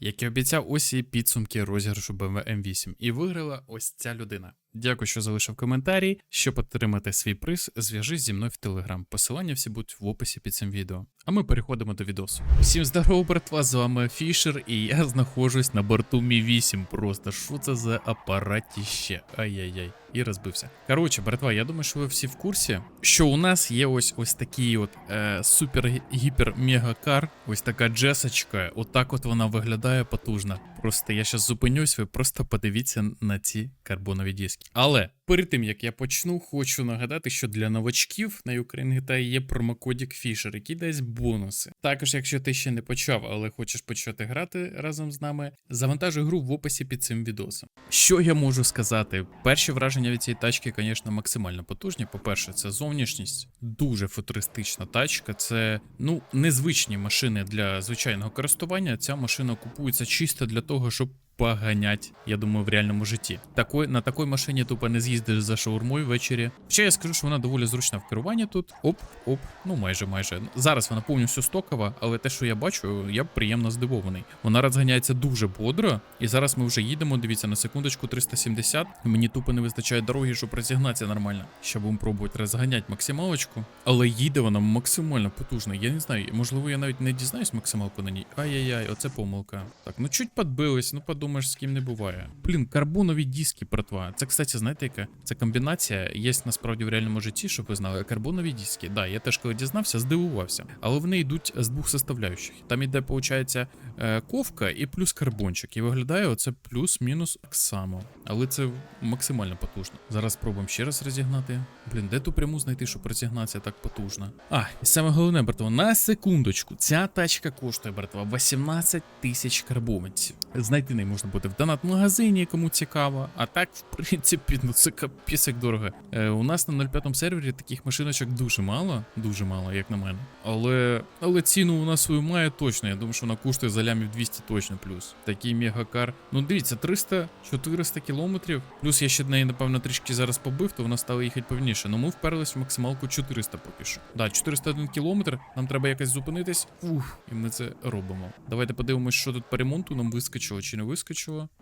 Як і обіцяв, ось і підсумки розіграшу BMW M8. І виграла ось ця людина. Дякую, що залишив коментарі. Щоб отримати свій приз, зв'яжись зі мною в Телеграм. Посилання всі будуть в описі під цим відео. А ми переходимо до відосу. Всім здорово, братва, з вами Фішер, і я знаходжусь на борту Мі 8. Просто що це за апаратіще? Ай-яй-яй. І розбився. Коротше, братва, я думаю, що ви всі в курсі, що у нас є ось ось такий от е, супер гіпер мега кар, ось така джесочка. Отак от вона виглядає потужно. Просто я зараз зупинюсь, ви просто подивіться на ці карбонові диски. Але перед тим як я почну, хочу нагадати, що для новачків на Ukraine GTA є промокодік Fisher, який дасть бонуси. Також, якщо ти ще не почав, але хочеш почати грати разом з нами, завантажуй гру в описі під цим відосом. Що я можу сказати? Перші враження від цієї тачки, звісно, максимально потужні. По-перше, це зовнішність, дуже футуристична тачка. Це ну незвичні машини для звичайного користування. Ця машина купується чисто для того, щоб поганять, я думаю, в реальному житті. Такой, на такій машині тупо не з'їздиш за шаурмою ввечері. Ще я скажу, що вона доволі зручна в керуванні тут. Оп, оп, ну майже майже. Зараз вона повністю стокова, але те, що я бачу, я приємно здивований. Вона розганяється дуже бодро, і зараз ми вже їдемо. Дивіться, на секундочку 370. Мені тупо не вистачає дороги, щоб розігнатися нормально. Ще будемо пробувати розганяти максималочку. Але їде вона максимально потужно. Я не знаю, можливо, я навіть не дізнаюсь максималку на ній. Ай-яй-яй, оце помилка. Так, ну чуть подбились, ну подумаєш, з ким не буває. Блін, карбонові диски, братва. Це, кстати, знаєте, яка? Це комбінація є насправді в реальному житті, щоб ви знали. Карбонові диски. Да, я теж коли дізнався, здивувався. Але вони йдуть з двох составляючих. Там іде, виходить, е, ковка і плюс карбончик. І виглядає оце плюс-мінус так само. Але це максимально потужно. Зараз спробуємо ще раз розігнати. Блін, де ту пряму знайти, щоб розігнатися так потужно? А, і саме головне, братва, на секундочку. Ця тачка коштує, братва, 18 тисяч карбованців. Знайти неї можна буде в донат-магазині, кому цікаво. А так, в принципі, ну це капець як дорого. Е, у нас на 05 сервері таких машиночок дуже мало, дуже мало, як на мене. Але, але ціну вона свою має точно. Я думаю, що вона коштує за лямів 200 точно плюс. Такий мегакар. Ну дивіться, 300-400 кілометрів. Плюс я ще неї, напевно, трішки зараз побив, то вона стала їхати повільніше. Ну ми вперлись в максималку 400 поки що. Да, 401 кілометр. Нам треба якось зупинитись. Ух, і ми це робимо. Давайте подивимось, що тут по ремонту нам вискочило чи не вискочило.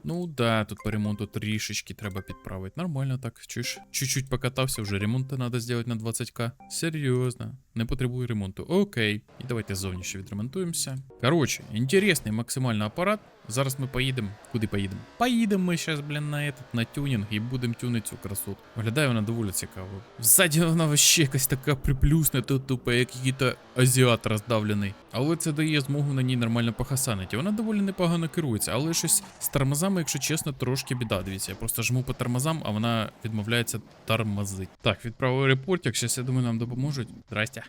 Ну да, тут по ремонту трішечки треба підправити. Нормально так. Чуєш? Чуть-чуть покатався, вже ремонт треба зробити на 20к. Серйозно. Не потребує ремонту. Окей. І давайте зовні ще відремонтуємося. Коротше, інтересний максимально апарат. Зараз ми поїдемо. Куди поїдемо? Поїдемо ми зараз, блін, на этот, на тюнінг і будемо тюнити цю красоту. Виглядає вона доволі цікаво. Взаді вона вообще якась така приплюсна, тут тупо як якийсь азіат роздавлений. Але це дає змогу на ній нормально похасанити. Вона доволі непогано керується, але щось з тормозами, якщо чесно, трошки біда. Дивіться, я просто жму по тормозам, а вона відмовляється тормозити. Так, відправив репортик, зараз я думаю, нам допоможуть. Здрасте.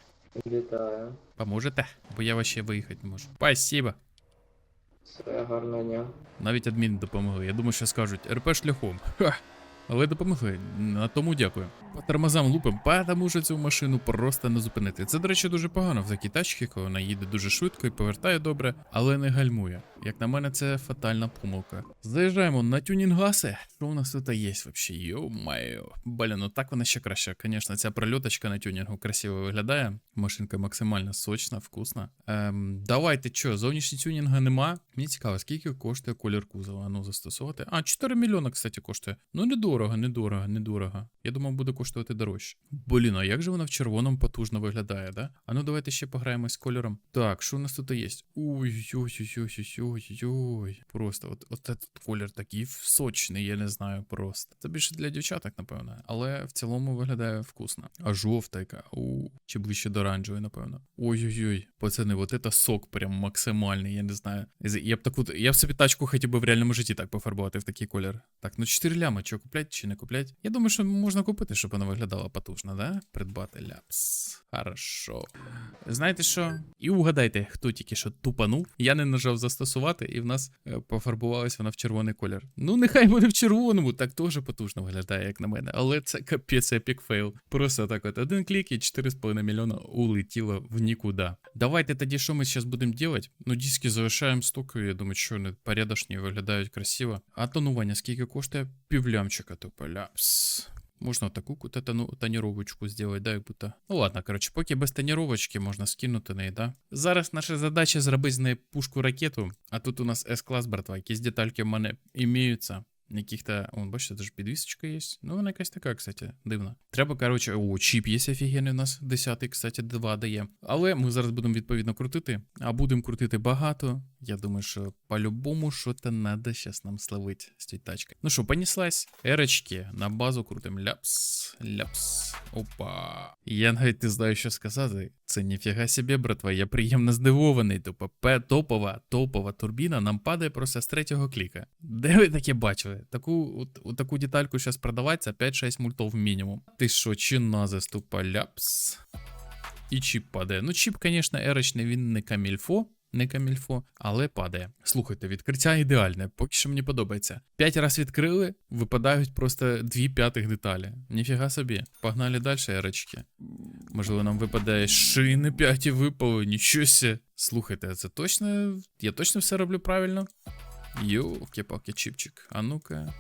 Вітаю. Поможете? Бо я вообще виїхати не можу. Спасибо. Все гарного дня. Навіть адмін допомогли. Я думаю, що скажуть РП шляхом. Ха. Але допомогли. На тому дякую. По тормозам лупим, тому що цю машину просто не зупинити. Це, до речі, дуже погано в такій тачці, коли вона їде дуже швидко і повертає добре, але не гальмує. Як на мене, це фатальна помилка. Заїжджаємо на тюнінгаси. Що у нас тут є взагалі? Йо-майо. Блін, ну так вона ще краще. Звісно, ця прольоточка на тюнінгу красиво виглядає. Машинка максимально сочна, вкусна. Ем, давайте що, зовнішній тюнінга нема. Мені цікаво, скільки коштує колір кузова. Ну, застосувати. А, 4 мільйони, кстати, коштує. Ну, недорого, недорого, недорого. Я думав, буде коштувати дорожче. Блін, а як же вона в червоному потужно виглядає, да? А ну давайте ще пограємо з кольором. Так, що у нас тут є? Ой-ой-ой-ой-ой-ой. Просто от, от этот колір такий сочний, я не знаю просто. Це більше для дівчаток, напевно. Але в цілому виглядає вкусно. А жовта яка. У, чи ближче до оранжевої, напевно. Ой-ой-ой, пацани, от это сок прям максимальний, я не знаю. Я б таку, я б собі тачку хотів би в реальному житті так пофарбувати в такий колір. Так, ну 4 лями, що куплять чи не куплять? Я думаю, що можна купити, щоб вона виглядала потужно, да? Придбати ляпс. Хорошо. Знаєте що? І угадайте, хто тільки що тупанув. Я не нажав застосувати, і в нас е, пофарбувалась вона в червоний колір. Ну, нехай буде в червоному, так теж потужно виглядає, як на мене. Але це капець епік фейл. Просто так от один клік і 4,5 мільйона улетіло в нікуди. Давайте тоді, що ми зараз будемо робити? Ну, диски залишаємо стокові, я думаю, що вони порядочні, виглядають красиво. А тонування скільки коштує? Півлямчика тупо ляпс. Можна таку ку- тану- тоніровочку зробити, да, як будто. Ну ладно, коротше, поки без тоніровочки можна скинути неї, да. Зараз наша задача зробити з неї пушку ракету, а тут у нас С-клас, братва, якісь детальки в мене імеються. Яких-то, вон, бачите, даже підвісочка є. Ну, вона якась така, кстати, дивна. Треба, коротше, о, чіп є офігенний у нас, 10, кстати, 2 дає. Але ми зараз будемо відповідно крутити, а будемо крутити багато. Я думаю, що по-любому що-то треба зараз нам словити з цією тачкою. Ну що, понеслась. Ерочки, на базу крутим. Ляпс, ляпс. Опа. Я навіть не знаю, що сказати. Це ніфіга собі, братва. Я приємно здивований. Тупо П топова, топова турбіна нам падає просто з третього кліка. Де ви таке бачили? Таку, от, от таку детальку зараз продавати, 5-6 мультов мінімум. Ти що, чи на заступа ляпс? І чіп падає. Ну, чіп, звісно, ерочний, він не камільфо. Не камільфо, але падає. Слухайте, відкриття ідеальне, поки що мені подобається. П'ять раз відкрили, випадають просто дві п'ятих деталі. Ніфіга собі. Погнали далі, ерочки. Можливо, нам випадає шини п'яті випали, нічого сі. Слухайте, це точно. Я точно все роблю правильно? Йоки-палки, чіпчик. А ну-ка.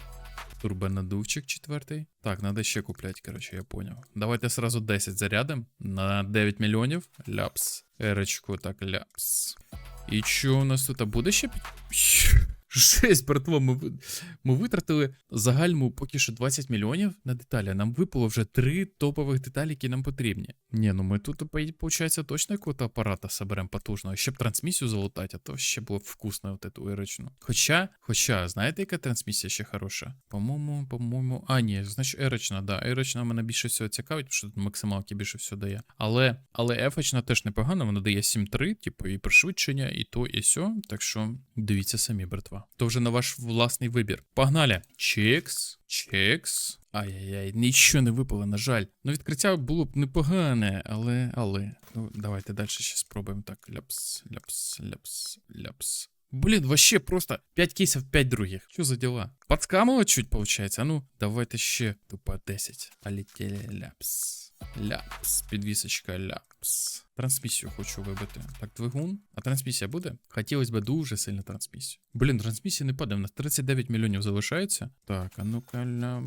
Турбонадувчик четвертий. Так, надо ще купляти, коротше, я поняв. Давайте сразу 10 зарядим на 9 мільйонів. Ляпс. Ерочку, так, ляпс. І що у нас тут? А буде? Жесть, братва, ми, ми витратили загальну поки що 20 мільйонів на деталі. Нам випало вже три топових деталі, які нам потрібні. Ні, ну ми тут, виходить, точно якогось апарата соберемо потужного. Ще б трансмісію залутати, а то ще було б вкусно от эту ерочну. Хоча, хоча, знаєте, яка трансмісія ще хороша? По-моєму, по-моєму. А, ні, значить, ерочна, да. Ерочна мене більше всього цікавить, тому що тут максималки більше всього дає. Але, але ефочна теж непогана, вона дає 7-3, типу, і пришвидшення, і то, і сьо. Так що дивіться самі, братва. То вже на ваш власний вибір. Погнали! Чекс, чекс. Ай-яй-яй, нічого не випало, на жаль. Ну, відкриття було б непогане, але. але. Ну, давайте далі ще спробуємо. Так, ляпс, ляпс, ляпс, ляпс. Блін, вообще просто 5 кейсів, 5 других. Що за дела? Подскамило чуть, получается? А ну, давайте ще тупо 10. Полетели ляпс. Ляпс, підвісочка, ляпс. Трансмісію хочу вибити. Так, двигун. А трансмісія буде? Хотілося б дуже сильно трансмісію. Блін, трансмісія не падає, у нас 39 мільйонів залишається. Так, а ну-ка. ля...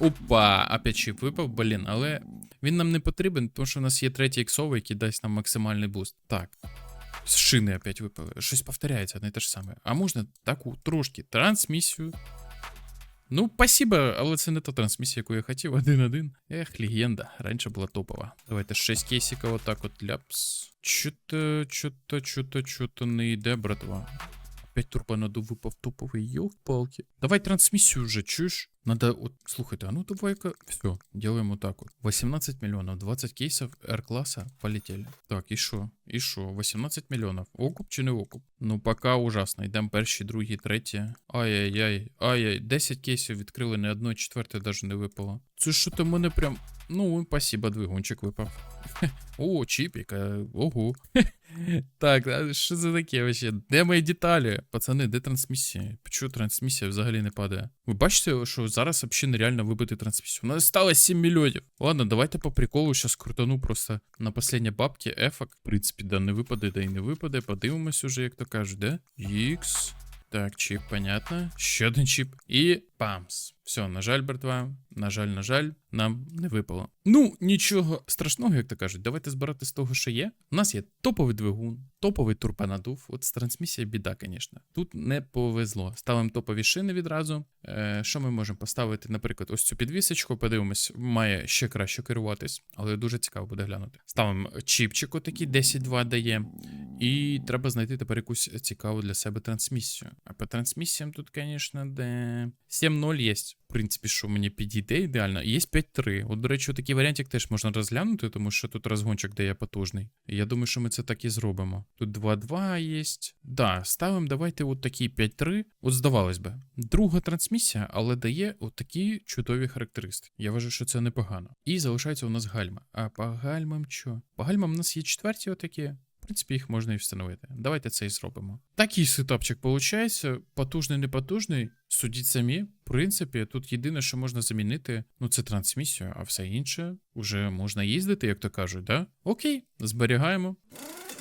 Опа! Опять чіп випав, блін, але він нам не потрібен, тому що у нас є третій іксовий, який дасть нам максимальний буст. Так. З шини опять випали. Щось повторяється, не те ж саме. А можна таку трошки трансмісію. Ну, спасибо, але це не та трансмісія, яку я хотів. Один-один. Ех, легенда. Раніше була топова. Давайте 6 кейсиків отак от ляпс. Чо-то, чо-то, чо-то, чо-то не йде, братва. Опять турбонадув випав топовий, йолки-палки. Давай трансмісію вже, чуєш? Надо, от, слухайте, а ну давай-ка, все, делаем так вот. 18 миллионов, 20 кейсов R-класса, полетели. Так, і що? І що? 18 мільйонів. Окуп чи не окуп? Ну, пока ужасно. Йдемо перші, другі, треті. Ай-яй-яй, ай-яй, 10 кейсів відкрили, ні одної четверте навіть не випало. Це що то мене прям. Ну, спасибо, двигунчик випав. О, чіпіка, ого. Так, що це таке вообще? Де мої деталі? Пацани, де трансмісія? Чого трансмісія взагалі не падає? Ви бачите, що зараз взагалі нереально вибити трансмісію? У нас сталося 7 мільйонів. Ладно, давайте по приколу зараз крутану просто на последній бабки ефак. В принципі, да не випаде, да і не випаде. Подивимось уже, як то кажуть, де? Ікс. Так, чіп, понятно. Ще один чіп. І памс. Все, на жаль, братва. На жаль, на жаль, нам не випало. Ну, нічого страшного, як то кажуть. Давайте збирати з того, що є. У нас є топовий двигун, топовий турбонадув. От з трансмісією біда, звісно. Тут не повезло. Ставимо топові шини відразу. Е, що ми можемо поставити, наприклад, ось цю підвісочку, подивимось, має ще краще керуватись, але дуже цікаво буде глянути. Ставимо чіпчик, отакий 10-2 дає. І треба знайти тепер якусь цікаву для себе трансмісію. А по трансмісіям тут, звісно, де 7-0 є. В принципі, що мені підійде ідеально. Є 5-3. От, до речі, такий варіантик теж можна розглянути, тому що тут розгончик дає потужний. І я думаю, що ми це так і зробимо. Тут 2-2 є. Да, ставимо давайте от такий 5-3. От здавалось би, друга трансмісія, але дає от такі чудові характеристики. Я вважаю, що це непогано. І залишається у нас гальма. А по гальмам що? По гальмам у нас є четверті отакі. В принципі, їх можна і встановити. Давайте це і зробимо. Такий сетапчик виходить. Потужний, непотужний. Судіть самі. В принципі, тут єдине, що можна замінити, ну це трансмісію, а все інше вже можна їздити, як то кажуть, да? Окей, зберігаємо.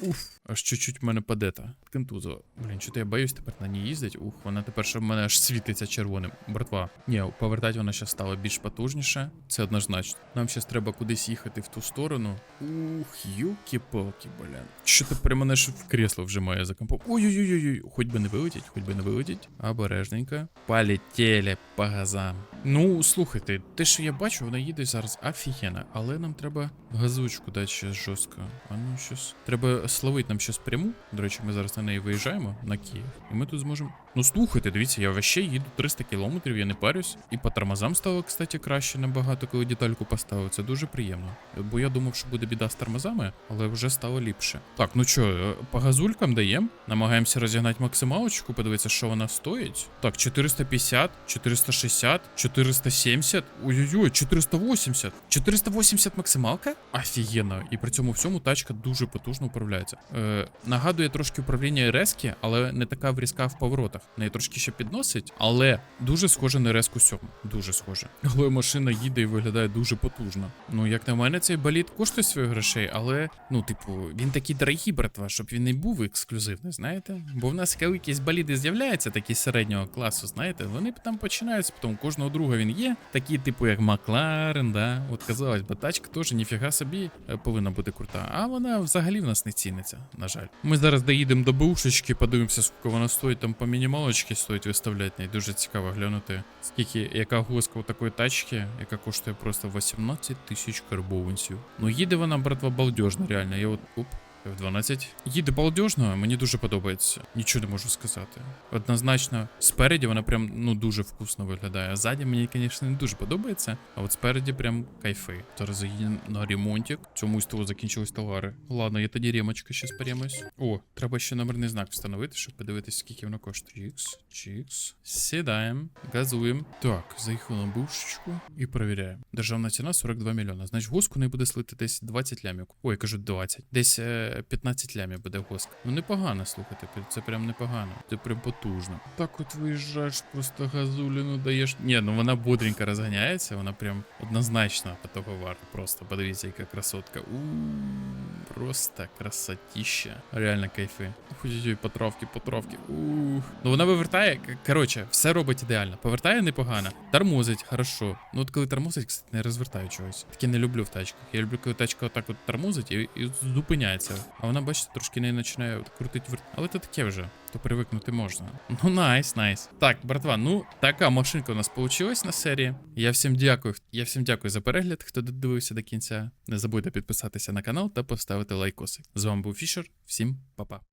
Уф, аж чуть-чуть в мене падета. Кентузова. Блін, що то я боюсь тепер на ній їздить. Ух, вона тепер що в мене аж світиться червоним. Братва. Ні, повертати вона ще стала більш потужніше. Це однозначно. Нам зараз треба кудись їхати в ту сторону. Ух, юки-палки, блін. Що тепер мене ж в кресло вжимає за компом. Ой-ой-ой-ой, хоч би не вилетіть, хоч би не вилетіть. Обережненько. Полетіли по газам. Ну, слухайте, те, що я бачу, вона їде зараз офігенно, але нам треба газучку дати ще жорстко. А ну щось. Треба словити нам щось пряму. До речі, ми зараз на неї виїжджаємо на Київ. І ми тут зможемо. Ну слухайте, дивіться, я вообще їду 300 кілометрів, я не парюсь. І по тормозам стало, кстати, краще набагато, коли детальку поставив. Це дуже приємно. Бо я думав, що буде біда з тормозами, але вже стало ліпше. Так, ну що, по газулькам даємо. Намагаємося розігнати максималочку, подивитися, що вона стоїть. Так, 450, 460, 470. Ой-ой-ой, 480. 480 максималка? Офігенно. І при цьому всьому тачка дуже потужно управляється. Е, нагадує трошки управління Рески, але не така врізка в поворотах. Неї трошки ще підносить, але дуже схоже на Резку 7. Дуже схоже. Але машина їде і виглядає дуже потужно. Ну, як на мене, цей болід коштує своїх грошей, але, ну, типу, він такий дорогий, братва, щоб він не був ексклюзивний, знаєте? Бо в нас коли якісь боліди з'являються, такі середнього класу, знаєте, вони там починаються, потім кожного друга він є, такі, типу, як Макларен, да. От казалось би, тачка теж ніфіга собі е, повинна бути крута. А вона взагалі в нас не ціниться, на жаль. Ми зараз доїдемо до бушечки, подивимося, скільки вона стоїть, там по мінімалочці стоїть виставляти. Не Дуже цікаво глянути, скільки, яка гуска у такої тачки, яка коштує просто 18 тисяч карбованців. Ну їде вона, братва, балдежно, реально. Я от оп. F12. Їде балдежно, мені дуже подобається. Нічого не можу сказати. Однозначно, спереді вона прям ну дуже вкусно виглядає. А ззаді мені, звісно, не дуже подобається. А от спереді прям кайфи. Зараз заїдемо на ремонтик. Цьому того закінчились товари. Ладно, я тоді ремочка ще поремось. О, треба ще номерний знак встановити, щоб подивитися, скільки воно коштує. Чікс, чікс. Сідаємо, газуємо. Так, заїхали на бушечку і перевіряємо. Державна ціна 42 мільйона. Значить, госку не буде слити десь 20 лямів. Ой, кажу 20. Десь е, 15 лямів буде госка. Ну непогано, слухайте, це прям непогано. Це прям потужно. Так от виїжджаєш, просто газуліну даєш. Ні, ну вона бодренько розганяється, вона прям однозначно по того варта. Просто подивіться, яка красотка. у просто красотища. Реально кайфи. Ой-ой-ой, потравки, потравки. Ух. Ну вона вивертає. Коротше, все робить ідеально. Повертає непогано. Тормозить, хорошо. Ну от коли тормозить, кстати, не розвертаю чогось. Таке не люблю в тачках. Я люблю, коли тачка отак от тормозить і, і зупиняється. А вона, бачите, трошки не починає крутить верт. Але це таке вже. То привикнути можна. Ну, найс, найс. Так, братва, ну така машинка у нас вийшла на серії. Я всім дякую. Я всім дякую за перегляд, хто додивився до кінця. Не забудьте підписатися на канал та поставити лайкоси. З вами був Фішер. Всім па-па.